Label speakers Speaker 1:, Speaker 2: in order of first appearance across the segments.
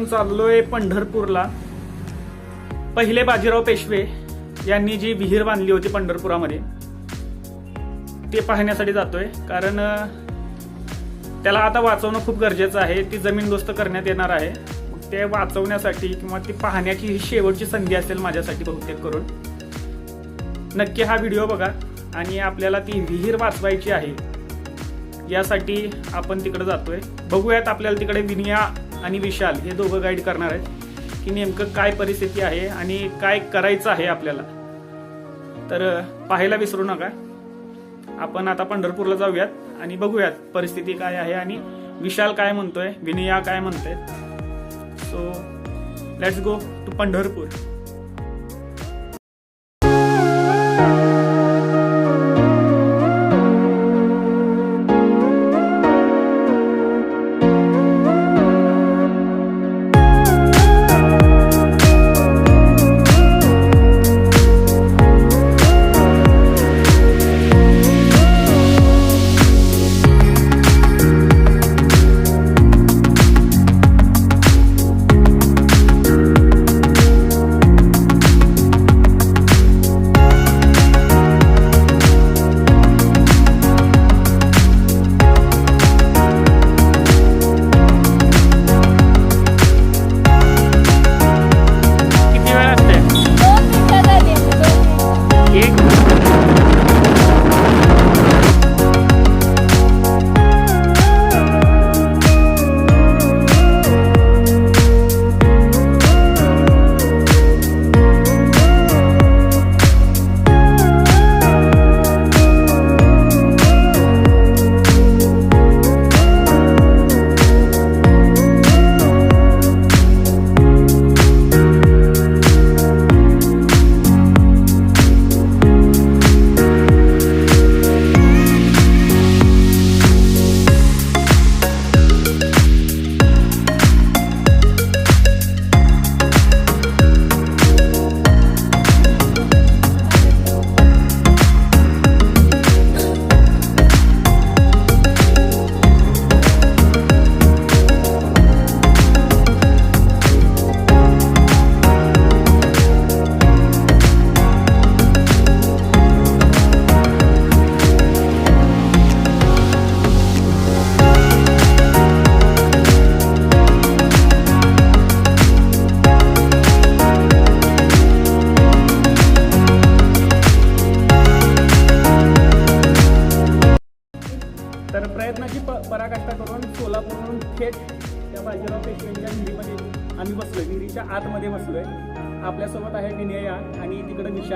Speaker 1: आपण चाललोय पंढरपूरला. पहिले बाजीराव पेशवे यांनी जी विहीर बांधली होती पंढरपुरामध्ये ते पाहण्यासाठी जातोय. कारण त्याला आता वाचवणं खूप गरजेचं आहे. ती जमीनदोस्त करण्यात येणार आहे. ते वाचवण्यासाठी किंवा ती पाहण्याची ही शेवटची संधी असेल माझ्यासाठी बहुतेक करून. नक्की हा व्हिडिओ बघा आणि आपल्याला ती विहीर वाचवायची आहे यासाठी आपण तिकडे जातोय. बघूयात आपल्याला तिकडे विनिया आणि विशाल हे दोघं गाईड करणार आहेत की नेमकं काय परिस्थिती आहे आणि काय करायचं आहे आपल्याला. तर पाहायला विसरू नका. आपण आता पंढरपूरला जाऊयात आणि बघूयात परिस्थिती काय आहे आणि विशाल काय म्हणतोय विनिया काय म्हणतोय. So let's go to Pandharpur.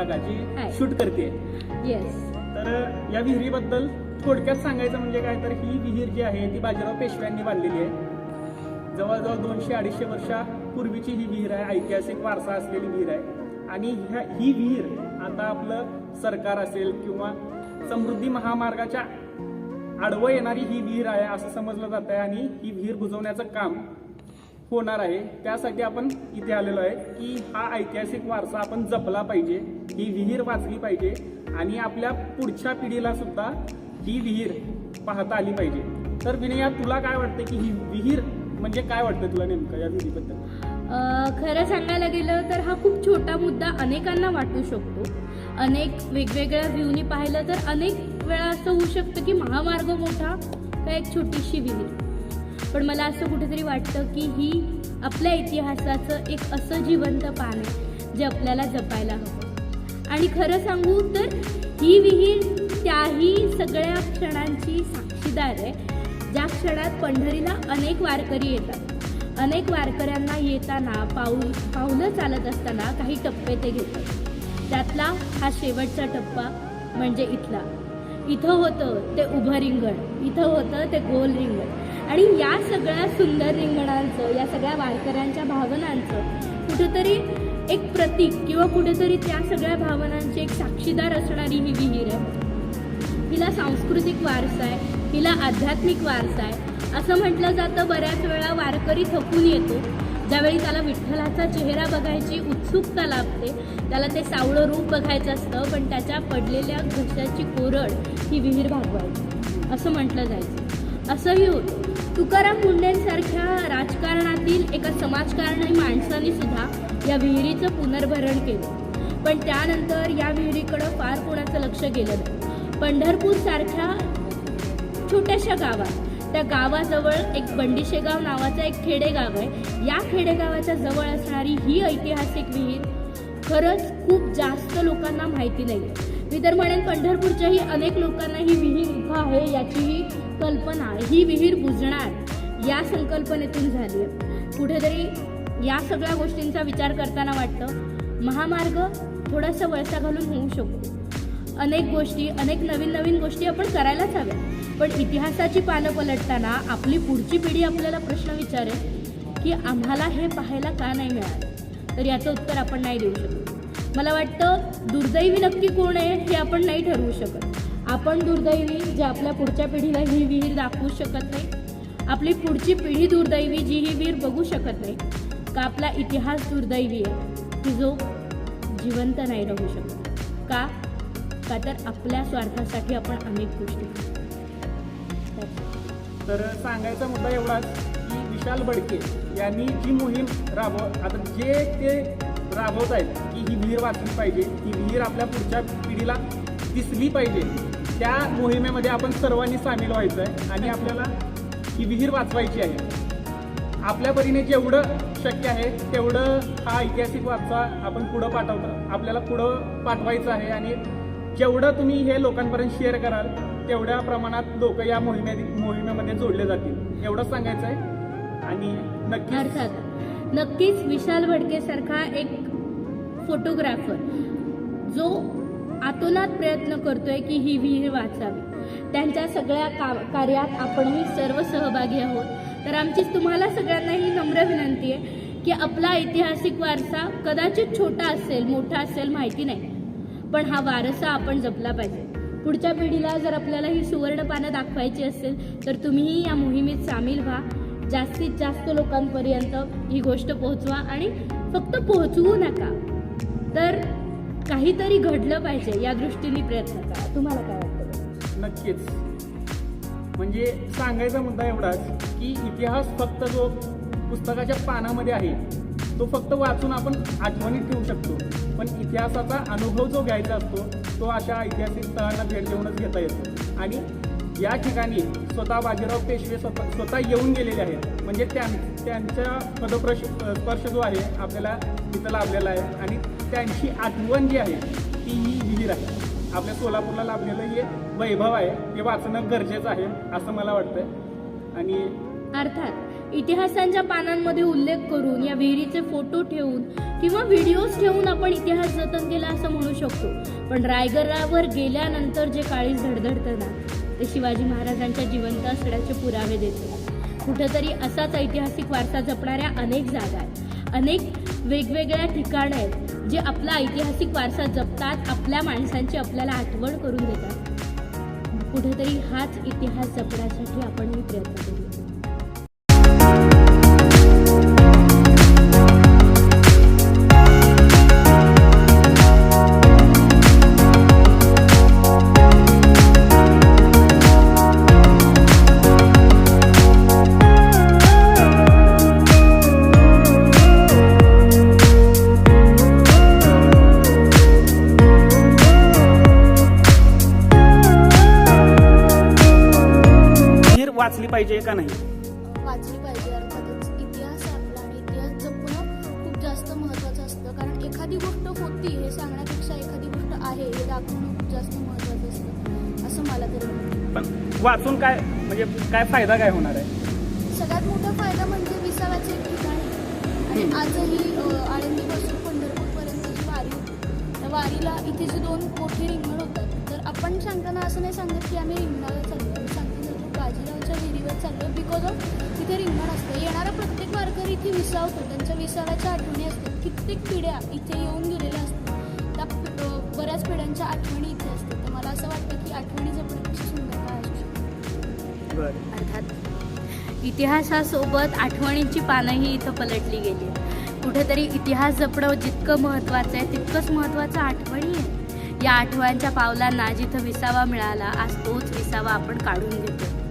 Speaker 1: G
Speaker 2: Hi.
Speaker 1: Shoot करते
Speaker 2: येस
Speaker 1: तर या विहिरीबद्दल थोडक्यात सांगायचं म्हणजे काय तर ही विहीर जी आहे ती बाजीराव पेशव्यांनी बांधलेली आहे. जवळजवळ दोनशे अडीचशे वर्षापूर्वीची ही विहीर आहे ऐतिहासिक वारसा असलेली विहीर आहे. आणि ह्या ही विहीर आता आपलं सरकार असेल किंवा समृद्धी महामार्गाच्या आडवं येणारी ही विहीर आहे असं समजलं जात आहे आणि ही विहीर बुजवण्याचं काम होणार आहे. त्यासाठी आपण इथे आलेलो आहे की हा ऐतिहासिक वारसा आपण जपला पाहिजे. ही विहीर वाचली पाहिजे आणि आपल्या पुढच्या पिढीला सुद्धा ही विहीर पाहता आली पाहिजे. तर विनया तुला काय वाटतं की ही विहीर म्हणजे काय वाटतं तुला नेमकं या विहिरीबद्दल?
Speaker 2: खरं सांगायला गेलं तर हा खूप छोटा मुद्दा अनेकांना वाटू शकतो. अनेक वेगवेगळ्या व्ह्यूनी पाहिलं तर अनेक वेळा असं होऊ शकतं की महामार्ग मोठा का एक छोटीशी विहीर. पण मला असं कुठेतरी वाटतं की ही आपल्या इतिहासाचं एक असं जिवंत पान आहे जे आपल्याला जपायला हवं. आणि खरं सांगू तर ही विहीर त्याही सगळ्या क्षणांची साक्षीदार आहे. ज्या क्षणात पंढरीला अनेक वारकरी येतात. अनेक वारकऱ्यांना येताना पाऊल पाऊलं चालत असताना काही टप्पे ते घेतात. त्यातला हा शेवटचा टप्पा म्हणजे इथला. इथं होतं ते उभं रिंगण इथं होतं ते गोल रिंगण. आणि या सगळ्या सुंदर रिंगणांचं या सगळ्या वारकऱ्यांच्या भावनांचं कुठंतरी एक प्रतीक किंवा कुठेतरी त्या सगळ्या भावनांची एक साक्षीदार असणारी ही विहीर आहे. हिला सांस्कृतिक वारसा आहे हिला आध्यात्मिक वारसा आहे. असं म्हटलं जातं बऱ्याच वेळा वारकरी थकून येतो. ज्यावेळी त्याला विठ्ठलाचा चेहरा बघायची उत्सुकता लाभते त्याला ते सावळं रूप बघायचं असतं पण त्याच्या पडलेल्या घशाची कोरड ही विहीर भागवायची. असं म्हटलं जायचं. असंही होतं. तुकाराम मुंडेंसारख्या राजकारणातील एका समाजकारणी माणसाने सुद्धा या विहिरीचं पुनर्भरण केलं. पण त्यानंतर या विहिरीकडं फार कोणाचं लक्ष गेलं नाही. पंढरपूर सारख्या छोट्याशा गावात त्या गावाजवळ एक बंडीशेगाव नावाचं एक खेडेगाव आहे. या खेडेगावाच्या जवळ असणारी ही ऐतिहासिक विहीर खरंच खूप जास्त लोकांना माहिती नाही मी तर म्हणेन पंढरपूरच्याही अनेक लोकांना ही विहीर इथं आहे याचीही कल्पना ही विहीर बुजणार या संकल्पनेतून झाली आहे कुठेतरी या सगळ्या गोष्टींचा विचार करताना वाटतं महामार्ग थोडासा वळसा घालून होऊ शकतो. अनेक गोष्टी अनेक नवीन नवीन गोष्टी आपण करायलाच हव्या पण इतिहासाची पानं पलटताना आपली पुढची पिढी आपल्याला प्रश्न विचारेल की आम्हाला हे पाहायला का नाही मिळालं? तर याचं उत्तर आपण नाही देऊ शकत. मला वाटतं दुर्दैवी नक्की कोण आहे हे आपण नाही ठरवू शकत. आपण दुर्दैवी जे आपल्या पुढच्या पिढीला ही विहीर दाखवू शकत नाही. आपली पुढची पिढी दुर्दैवी जी ही विहीर बघू शकत नाही. का आपला इतिहास दुर्दैवी आहे की जो जिवंत नाही राहू शकत? का? का तर आपल्या स्वार्थासाठी आपण अनेक गोष्टी
Speaker 1: तर सांगायचा मुद्दा एवढाच की विशाल बडके यांनी जी मोहीम राबव आता जे ते राबवत आहेत की ही विहीर वाचली पाहिजे ही विहीर आपल्या पुढच्या पिढीला दिसली पाहिजे त्या मोहिमेमध्ये आपण सर्वांनी सामील व्हायचं आहे आणि आपल्याला ही विहीर वाचवायची आहे. आपल्या परीने जेवढं शक्य आहे तेवढं हा ऐतिहासिक वारसा आपण पुढं पाठवतो. आपल्याला पुढं पाठवायचं आहे आणि जेवढं तुम्ही हे लोकांपर्यंत शेअर कराल तेवढ्या प्रमाणात लोक या मोहिमे मोहिमेमध्ये जोडले जातील. एवढंच सांगायचं आहे. आणि नक्की
Speaker 2: अर्थात नक्कीच विशाल भडकेसारखा एक फोटोग्राफर जो आतोनात प्रयत्न करतोय की ही विहीर वाचावी. त्यांच्या सगळ्या का कार्यात आपणही सर्व सहभागी आहोत. तर आमचीच तुम्हाला सगळ्यांना ही नम्र विनंती आहे की आपला ऐतिहासिक वारसा कदाचित छोटा असेल मोठा असेल माहिती नाही. पण हा वारसा आपण जपला पाहिजे. पुढच्या पिढीला जर आपल्याला ही सुवर्ण पानं दाखवायची असेल तर तुम्हीही या मोहिमेत सामील व्हा. जास्तीत जास्त लोकांपर्यंत ही गोष्ट पोहोचवा आणि फक्त पोहोचवू नका. तर काहीतरी घडलं पाहिजे या दृष्टीने प्रयत्न करा. तुम्हाला काय
Speaker 1: नक्कीच. म्हणजे सांगायचा मुद्दा एवढाच की इतिहास फक्त जो पुस्तकाच्या पानामध्ये आहे तो फक्त वाचून आपण आठवणीत ठेवू शकतो. पण इतिहासाचा अनुभव जो घ्यायचा असतो तो अशा ऐतिहासिक स्थळांना भेट देऊनच घेता येतो. आणि या ठिकाणी स्वतः बाजीराव पेशवे स्वतः स्वतः येऊन गेलेले आहेत. म्हणजे त्यां त्यांचा पदप्रश स्पर्श जो आहे आपल्याला तिथं लाभलेला आहे. आणि त्यांची आठवण जी आहे ती ही विहीर आहे. आपल्या सोलापूरला लाभलेलं हे वैभव आहे. ते वाचणं गरजेचं आहे असं मला वाटतंय. आणि
Speaker 2: अर्थात इतिहासांच्या पानांमध्ये उल्लेख करून या विहिरीचे फोटो ठेवून किंवा व्हिडिओज ठेवून आपण इतिहास जतन केला असं म्हणू शकतो. पण रायगडावर गेल्यानंतर जे काळीज धडधडतं ना ते शिवाजी महाराजांच्या जिवंत असण्याचे पुरावे देते. कुठंतरी असाच ऐतिहासिक वारसा जपणाऱ्या अनेक जागा आहेत. अनेक वेगवेगळ्या ठिकाणं आहेत. जे आपला ऐतिहासिक वारसा जपतात आपल्या माणसांची आपल्याला आठवण करून देतात. कुठेतरी हाच इतिहास जपण्यासाठी आपणही प्रयत्न करू
Speaker 1: वाचली पाहिजे का नाही?
Speaker 3: वाचली पाहिजे अर्थातच. इतिहास आपला आणि इतिहास जपणं खूप जास्त महत्त्वाचं असतं. कारण एखादी गोष्ट होती हे सांगण्यापेक्षा एखादी गोष्ट आहे हे दाखवणं खूप जास्त महत्त्वाचं असतं. असं मला तरी वाटतं.
Speaker 1: पण वाचून काय म्हणजे काय फायदा काय होणार आहे?
Speaker 3: सगळ्यात मोठा फायदा म्हणजे विसाव्याचे ठिकाण आणि आजही आळंदीपासून पंढरपूरपर्यंत जी वारी होती त्या वारीला इथे जे दोन मोठे रिंगण होतात तर आपण सांगताना असं नाही सांगत की आम्ही रिंगणाला चाललो. बाजीरावच्या विहिरीवर चाललो बिकॉज ऑफ तिथे रिंगण असतं येणारा प्रत्येक वारकरी इथे विसावतो. त्यांच्या विसाव्याच्या आठवणी असतात. कित्येक पिढ्या इथे येऊन गेलेल्या असतात. त्या बऱ्याच पिढ्यांच्या आठवणी इथे असतात. तर मला असं वाटतं की आठवणी जपण्यापेक्षा सुंदर काय असू शकते.
Speaker 1: बरं.
Speaker 2: अर्थात इतिहासासोबत आठवणींची पानंही इथं पलटली गेली. कुठेतरी इतिहास जपणं जितकं महत्त्वाचं आहे तितकंच महत्त्वाचं आठवणी आहे. या आठवणच्या पावलांना जिथं विसावा मिळाला आज तोच विसावा आपण काढून घेतो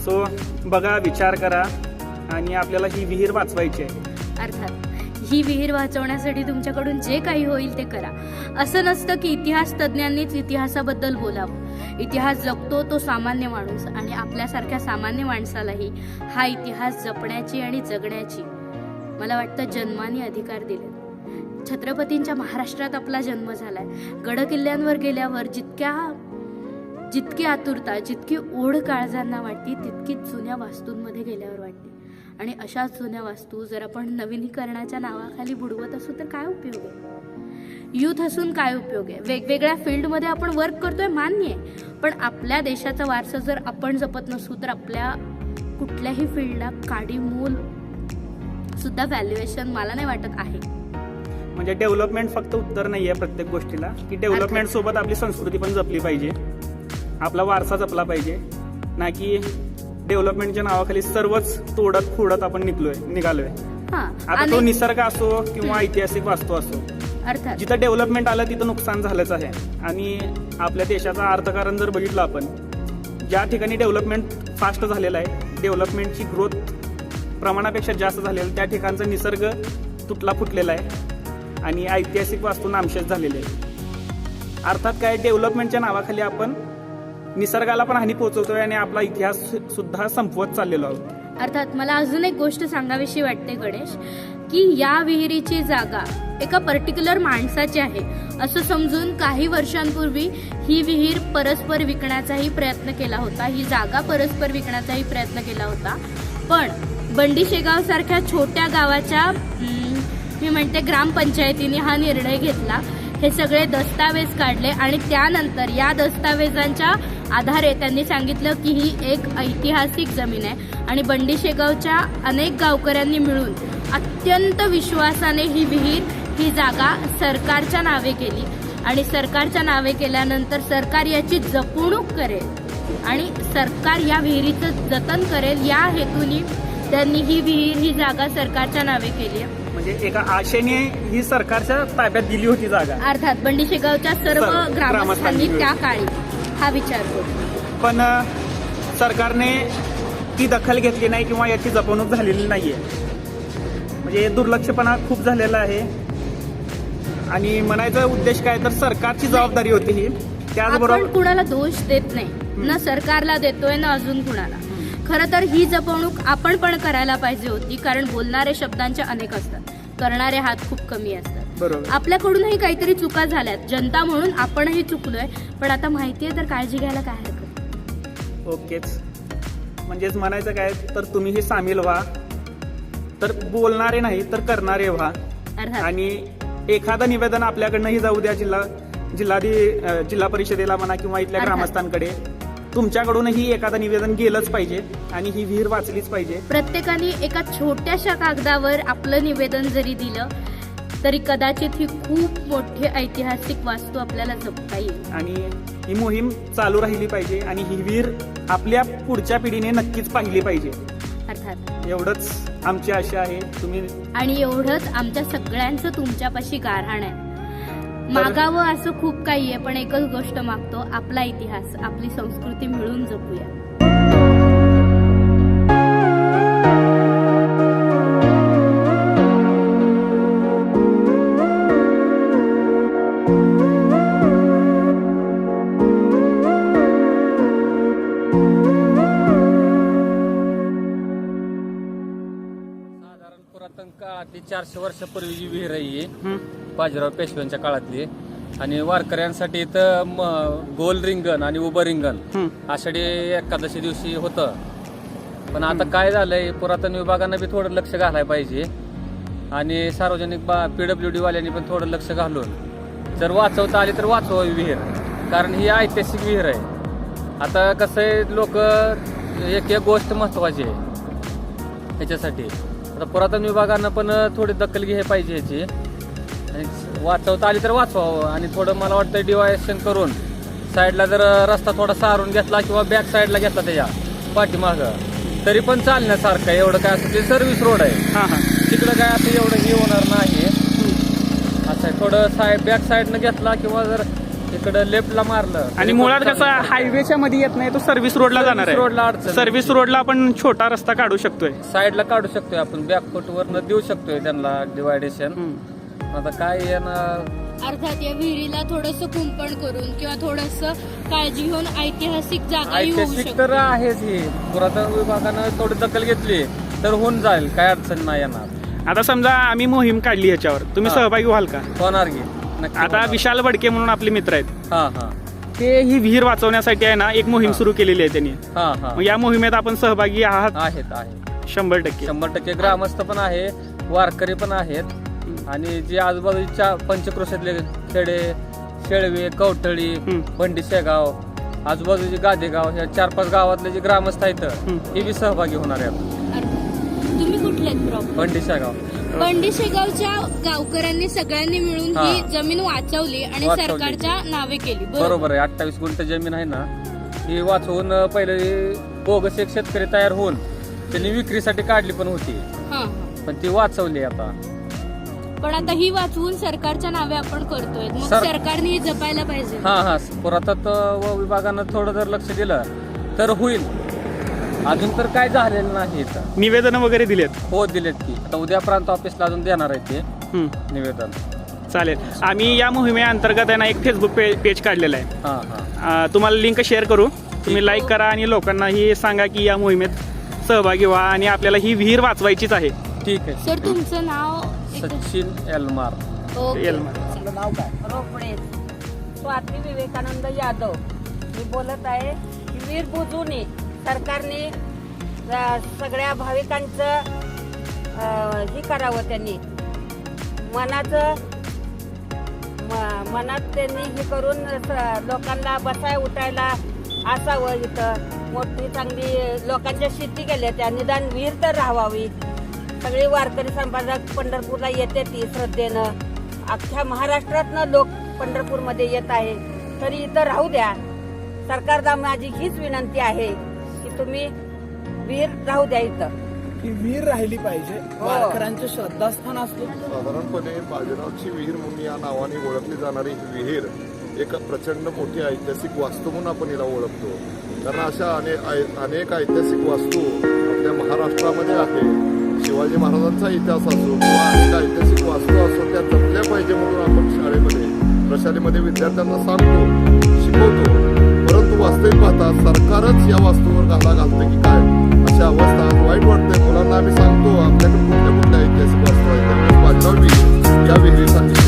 Speaker 1: सो बघा विचार करा आणि आपल्याला ही विहीर वाचवायची आहे.
Speaker 2: अर्थात ही विहीर वाचवण्यासाठी तुमच्याकडून जे काही होईल ते करा. असं नसतं की इतिहास तज्ज्ञांनीच इतिहासाबद्दल बोलावं. इतिहास जगतो तो सामान्य माणूस आणि आपल्यासारख्या सामान्य माणसालाही हा इतिहास जपण्याची आणि जगण्याची मला वाटतं जन्माने अधिकार दिले छत्रपतींच्या महाराष्ट्रात आपला जन्म झालाय. गडकिल्ल्यांवर गेल्यावर जितक्या जितकी आतुरता जितकी ओढ काळजांना वाटते तितकीच जुन्या वास्तूंमध्ये गेल्यावर वाटते. आणि अशाच जुन्या वास्तू जर आपण नवीनीकरणाच्या नावाखाली बुडवत असू तर काय उपयोग आहे? युथ असून काय उपयोग आहे? वेगवेगळ्या फील्डमध्ये आपण वर्क करतोय मान्य आहे. पण आपल्या देशाचा वारसा जर आपण जपत नसू तर आपल्या कुठल्याही फील्डला काडी मूल सुद्धा व्हॅल्युएशन मला नाही वाटत आहे.
Speaker 1: म्हणजे डेव्हलपमेंट फक्त उत्तर नाही आहे प्रत्येक गोष्टीला. की डेव्हलपमेंट सोबत आपली संस्कृती पण जपली पाहिजे. आपला वारसा जपला पाहिजे. ना की डेव्हलपमेंटच्या नावाखाली सर्वच तोडत फोडत आपण निघलोय निघालोय. आता तो निसर्ग असो किंवा ऐतिहासिक वास्तू असो.
Speaker 2: अर्थात.
Speaker 1: जिथं डेव्हलपमेंट आलं तिथं नुकसान झालंच आहे. आणि आपल्या देशाचं अर्थकारण जर बघितलं आपण ज्या ठिकाणी डेव्हलपमेंट फास्ट झालेलं आहे डेव्हलपमेंटची ग्रोथ प्रमाणापेक्षा जास्त झालेलं त्या ठिकाणचा निसर्ग तुटला फुटलेला आहे. आणि ऐतिहासिक वास्तू नामशेष झालेले आहे अर्थात काय? डेव्हलपमेंटच्या नावाखाली आपण निसर्गाला पण हानी पोहोचवतोय आणि आपला इतिहास सुद्धा संपवत चाललेलो आहोत.
Speaker 2: अर्थात मला अजून एक गोष्ट सांगावीशी वाटते गणेश की या विहिरीची जागा एका पर्टिक्युलर माणसाची आहे. असं समजून काही वर्षांपूर्वी ही विहीर परस्पर विकण्याचाही प्रयत्न केला होता ही जागा परस्पर विकण्याचाही प्रयत्न केला होता. पण बंडी शेगाव सारख्या छोट्या गावाच्या मी म्हणते ग्रामपंचायतीने हा निर्णय घेतला. हे सगळे दस्तावेज काढले आणि त्यानंतर या दस्तावेजांच्या आधारे त्यांनी सांगितलं की ही एक ऐतिहासिक जमीन आहे. आणि बंडी शेगावच्या अनेक गावकऱ्यांनी मिळून अत्यंत विश्वासाने ही विहीर ही जागा सरकारच्या नावे केली. आणि सरकारच्या नावे केल्यानंतर सरकार याची जपणूक करेल आणि सरकार या विहिरीचं जतन करेल या हेतूने त्यांनी ही विहीर ही जागा सरकारच्या नावे केली आहे.
Speaker 1: म्हणजे एका आशेने ही सरकारच्या ताब्यात दिली होती जागा.
Speaker 2: अर्थात बंडी शेगावच्या सर्व ग्रामस्थांनी त्या काळी हा विचार
Speaker 1: पण सरकारने ती दखल घेतली नाही किंवा याची जपवणूक झालेली नाहीये. म्हणजे दुर्लक्षपणा खूप झालेला आहे. आणि म्हणायचा उद्देश काय तर सरकारची जबाबदारी होती ही. त्याचबरोबर
Speaker 2: कुणाला दोष देत नाही. ना सरकारला देतोय ना अजून कुणाला. खरं तर ही जपवणूक आपण पण करायला पाहिजे होती कारण बोलणारे शब्दांचे अनेक असतात. करणारे हात खूप कमी असतात. आपल्याकडूनही काहीतरी चुका झाल्यात. जनता म्हणून आपणही चुकलोय. पण आता माहितीये तर काळजी घ्यायला काय हरकत
Speaker 1: ओकेच. म्हणजेच म्हणायचं काय तर तुम्हीही सामील व्हा. तर बोलणारे नाही तर करणारे व्हा. आणि एखादं निवेदन आपल्याकडनंही जाऊ द्या जिल्हा जिल्हाधी जिल्हा परिषदेला म्हणा किंवा इथल्या. ग्रामस्थांकडे. तुमच्याकडूनही एखादं निवेदन गेलंच पाहिजे आणि ही विहीर वाचलीच पाहिजे.
Speaker 2: प्रत्येकाने एका छोट्याशा कागदावर आपलं निवेदन जरी दिलं तरी कदाचित ही खूप मोठी ऐतिहासिक वास्तू आपल्याला जपता येईल.
Speaker 1: आणि ही मोहीम चालू राहिली पाहिजे आणि ही विहीर आपल्या पुढच्या पिढीने नक्कीच पाहिली पाहिजे.
Speaker 2: अर्थात.
Speaker 1: एवढंच आमची आशा आहे. तुम्ही
Speaker 2: आणि एवढंच आमच्या सगळ्यांचं तुमच्यापाशी गारहाण आहे. मागावं असं खूप काही आहे पण एकच गोष्ट मागतो आपला इतिहास आपली संस्कृती मिळून जपूया.
Speaker 4: चारशे वर्षापूर्वीची विहीर आहे ही बाजीराव पेशव्यांच्या काळातली. आणि वारकऱ्यांसाठी इथं म- गोल रिंगण आणि उभं रिंगण. आषाढी एकादशी दिवशी होतं. पण आता काय झालंय पुरातन विभागानं बी थोडं लक्ष घालायला पाहिजे. आणि सार्वजनिक बा पीडब्ल्यू डी वाल्यांनी पण थोडं लक्ष घालून. जर वाचवता आली तर वाचवावी विहीर कारण ही ऐतिहासिक विहीर आहे. आता कसं आहे लोक एक एक गोष्ट महत्वाची आहे. ह्याच्यासाठी. आता पुरातन विभागानं पण थोडी दखल घ्यायला पाहिजे ह्याची आणि वाचवता आली तर वाचवावं. आणि थोडं मला वाटतं डिवायशन करून साईडला जर रस्ता थोडा सारून घेतला किंवा बॅक साईडला घेतला त्याच्या पाठीमागं तरी पण चालण्यासारखं. एवढं काय असं ते सर्व्हिस रोड आहे.
Speaker 1: हा हा.
Speaker 4: तिकडं काय असं एवढं हे होणार नाही. असं थोडं साईड बॅक साईडनं घेतला किंवा जर इकडं लेफ्टला मारलं.
Speaker 1: आणि मुळात कसं हायवेच्या मध्ये येत नाही तो सर्व्हिस रोडला जाणार आहे.
Speaker 4: अडचण.
Speaker 1: सर्व्हिस रोडला आपण छोटा रस्ता काढू शकतोय.
Speaker 4: साईडला काढू शकतोय आपण बॅकफूट वरनं देऊ शकतोय त्यांना डिवायडेशन. आता काय येणार
Speaker 2: अर्थात या विहिरीला थोडस कुंपण करून किंवा थोडस काळजी घेऊन ऐतिहासिक जागाही होऊ
Speaker 4: ऐतिहासिक तर आहेच ही. पुरातन विभागानं थोडी दखल घेतली तर होऊन जाईल. काय अडचण नाही येणार.
Speaker 1: आता समजा आम्ही मोहीम काढली ह्याच्यावर तुम्ही
Speaker 4: हा.
Speaker 1: सहभागी व्हाल का?
Speaker 4: होणार की. नक्की
Speaker 1: आता
Speaker 4: होणार.
Speaker 1: विशाल बडके म्हणून आपले मित्र आहेत.
Speaker 4: हा हा.
Speaker 1: ते ही विहीर वाचवण्यासाठी आहे ना एक मोहीम
Speaker 4: हा.
Speaker 1: सुरू केलेली आहे त्यांनी.
Speaker 4: हा हा.
Speaker 1: मग या मोहिमेत आपण सहभागी आहात?
Speaker 4: आहेत आहेत.
Speaker 1: शंभर टक्के.
Speaker 4: शंभर टक्के. ग्रामस्थ पण आहे वारकरी पण आहेत. आणि जे आजूबाजूच्या पंचक्रोशातले खेडे शेळवे कवठळी
Speaker 1: हम्म.
Speaker 4: बंडी शेगाव आजूबाजूचे गादेगाव या चार पाच गावातले जे ग्रामस्थ आहेत
Speaker 1: हम्म.
Speaker 4: हे बी सहभागी होणार आहेत.
Speaker 2: तुम्ही कुठले आहेत प्रॉपर?
Speaker 4: बंडी शेगाव.
Speaker 2: बंडी शेगावच्या गावकऱ्यांनी सगळ्यांनी मिळून ही
Speaker 4: हा.
Speaker 2: जमीन वाचवली आणि
Speaker 4: वाचवली.
Speaker 2: सरकारच्या नावे केली. बरोबर?
Speaker 4: बरोबर आहे. अठ्ठावीस गुंठ जमीन आहे ना ही वाचवून अं, पहिले बोगस एक शेतकरी तयार होऊन त्यांनी विक्रीसाठी काढली पण होती.
Speaker 2: हा.
Speaker 4: पण ती वाचवली आता.
Speaker 2: पण आता ही वाचवून सरकारच्या नावे आपण करतोय. मग
Speaker 4: सर-
Speaker 2: सरकारने ही जपायला पाहिजे.
Speaker 4: हा हा. पुरातत्व विभागानं थोडं जर लक्ष दिलं तर होईल. अजून तर काय झालेलं नाही इथं.
Speaker 1: निवेदन वगैरे दिलेत?
Speaker 4: हो दिलेत की. आता उद्या प्रांत ऑफिसला अजून देणार आहे ते.
Speaker 1: हम्म.
Speaker 4: निवेदन.
Speaker 1: चालेल. आम्ही या मोहिमेअंतर्गत आहे ना एक फेसबुक पे पेज काढलेलं आहे.
Speaker 4: हा हा.
Speaker 1: अं, तुम्हाला लिंक शेअर करू. तुम्ही लाईक करा आणि लोकांनाही सांगा की या मोहिमेत सहभागी व्हा आणि आपल्याला ही विहीर वाचवायचीच आहे.
Speaker 4: ठीक आहे.
Speaker 2: सर तुमचं नाव एकदा-
Speaker 4: सचिन एलमार.
Speaker 2: ओके.
Speaker 1: एलमार.
Speaker 5: रोकडे स्वाती विवेकानंद यादव. मी बोलत आहे वीर बुजूने सरकारने सगळ्या भाविकांचं हे करावं त्यांनी. मनाचं म- मनात त्यांनी हे करून स- लोकांना बसाय उठायला असावं इथं. मोठी चांगली लोकांच्या शेती केल्या त्या. निदान विहीर तर राहावी सगळे वारकरी संपादक पंढरपूरला येते ती श्रद्धेनं. अख्ख्या महाराष्ट्रातनं लोक पंढरपूरमध्ये येत आहे. तरी इथं राहू द्या. सरकारला माझी हीच विनंती आहे. तुम्ही विहीर राहू द्या इथं.
Speaker 6: ही विहीर राहिली पाहिजे. वारकऱ्यांचं श्रद्धास्थान असतो
Speaker 7: साधारणपणे बाजीरावची विहीर म्हणून या नावाने ओळखली जाणारी ही विहीर एक प्रचंड मोठी ऐतिहासिक वास्तू म्हणून आपण हिला ओळखतो. कारण अशा अने ऐ- अनेक ऐतिहासिक वास्तू आपल्या महाराष्ट्रामध्ये आहे. शिवाजी महाराजांचा इतिहास असो किंवा अनेक ऐतिहासिक वास्तू असो त्या जपल्या पाहिजे म्हणून आपण शाळेमध्ये प्रशालेमध्ये विद्यार्थ्यांना सांगतो शिकवतो. परंतु वास्तविक पाहता सरकारच या वास्तूवर घाला घालतं की काय? अशा अवस्था. वाईट वाटते मुलांना आम्ही सांगतो आपल्याकडे कुठल्या कुठल्या ऐतिहासिक वास्तू आहेत. त्यामुळे पाठवावी या विहिरीसाठी